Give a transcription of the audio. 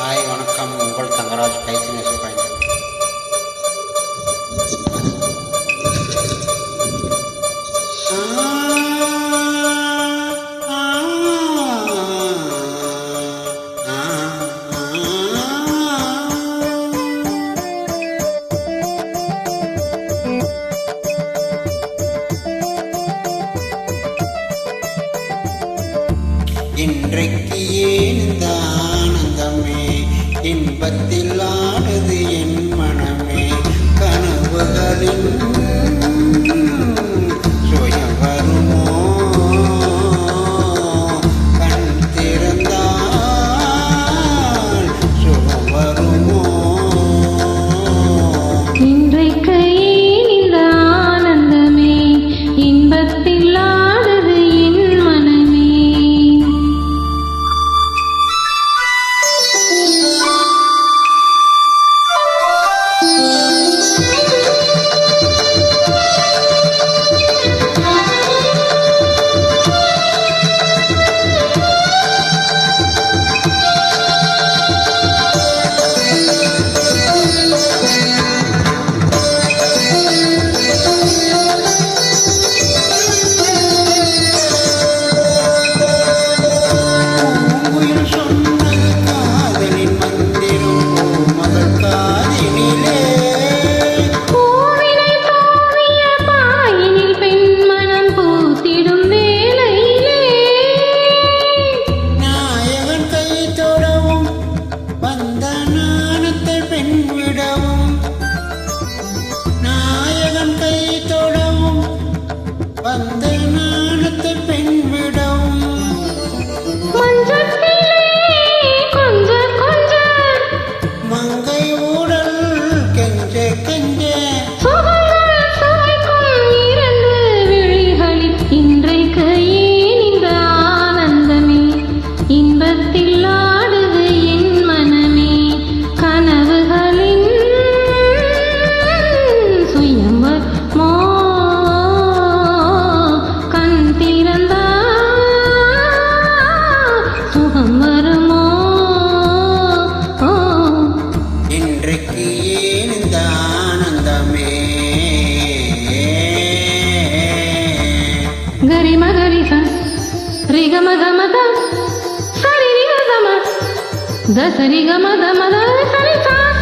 Hi வணக்கம். உங்கள் Thangaraj கைத்தினேஷ் point. இன்றைக்கு ஏன் தான் இன்பத்திலானது என் আমার মা কান তিরন্দা சுகமர் இன்றைக்கு ஏன் இந்த ஆனந்தமே? கரி மகரி ரிகம கமத சரி ரிகம தசரி கம தமத சரி சாச